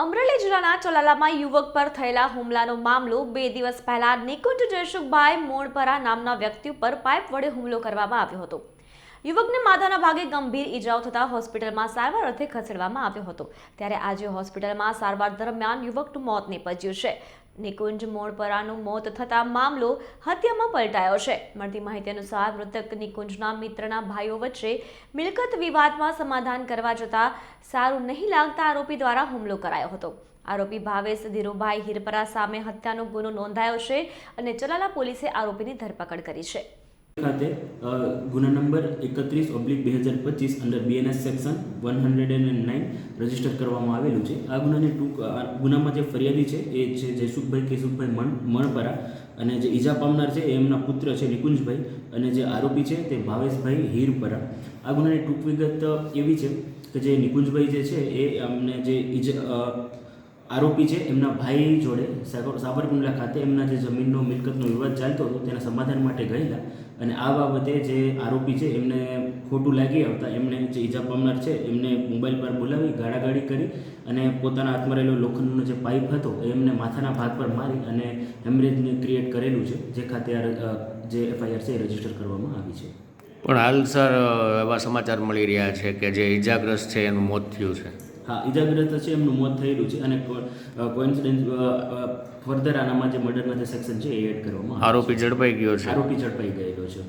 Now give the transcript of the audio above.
અમરેલી જિલ્લાના ચલાલામાં યુવક પર થયેલા હુમલાનો મામલો બે દિવસ પહેલા નિકુંજ જયસુખભાઈ મોણપરા નામના વ્યક્તિ ઉપર પાઇપ વડે હુમલો કરવામાં આવ્યો હતો. યુવકને માથાના ભાગે ગંભીર ઈજાઓ થતાં હોસ્પિટલમાં સારવાર અર્થે ખસેડવામાં આવ્યો હતો. ત્યારે આજે હોસ્પિટલમાં સારવાર દરમિયાન યુવકનું મોત નીપજ્યું છે. નિકુંજ મોણપરાનું મોત થતાં મામલો હત્યામાં પલટાયો છે. મળતી માહિતી અનુસાર મૃતક નિકુંજના મિત્રના ભાઈઓ વચ્ચે મિલકત વિવાદમાં સમાધાન કરવા જતાં સારું નહીં લાગતા આરોપી દ્વારા હુમલો કરાયો હતો. આરોપી ભાવેશ ધીરુભાઈ હિરપરા સામે હત્યાનો ગુનો નોંધાયો છે અને ચલાલા પોલીસે આરોપીની ધરપકડ કરી છે. ખાતે ગુના નંબર એકત્રીસ ઓબ્લિક બે હજાર પચીસ under BNS section one hundred and nine register કરવામાં આવેલું છે. આ ગુનાની ટૂંક ગુનામાં જે ફરિયાદી છે એ છે જયસુખભાઈ, કેશુખભાઈ મણ, મણપરા અને જે ઈજા પામનાર છે એમના પુત્ર છે નિકુંજભાઈ અને જે આરોપી છે તે ભાવેશભાઈ હીરપરા. આ ગુનાની ટૂંક વિગત એવી છે કે જે નિકુંજભાઈ જે છે એ અમને જે ઈજા આરોપી છે, એમના ભાઈ જોડે સાબર- સાબરકુંડલા ખાતે એમના જે જમીનનો મિલકતનો વિવાદ ચાલતો હતો, તેના સમાધાન માટે ગયેલા. અને આ બાબતે જે આરોપી છે, એમને ખોટું લાગી આવતા એમને જે ઈજા પામનાર છે, એમને મોબાઈલ પર બોલાવી, ગાળાગાળી કરી અને પોતાના હાથમાં રહેલો લોખંડનો જે પાઇપ હતો, એ એમને માથાના ભાગ પર મારી અને હેમરેજને ક્રિએટ કરેલું છે, જે ખાતે જે એફઆઈઆર છે એ રજિસ્ટર કરવામાં આવી છે. પણ હાલ, સર એવા સમાચાર મળી રહ્યા છે કે જે ઈજાગ્રસ્ત છે, એનું મોત થયું છે. હા ઈજાગ્રસ્ત છે એમનું મોત થયેલું છે અને કોઇન્સિડન્સ ફર્ધર આનામાં જે મર્ડરના જે સેક્શન છે એ એડ કરવામાં આરોપી ઝડપાઈ ગયો છે છે. આરોપી ઝડપાઈ ગયેલો છે.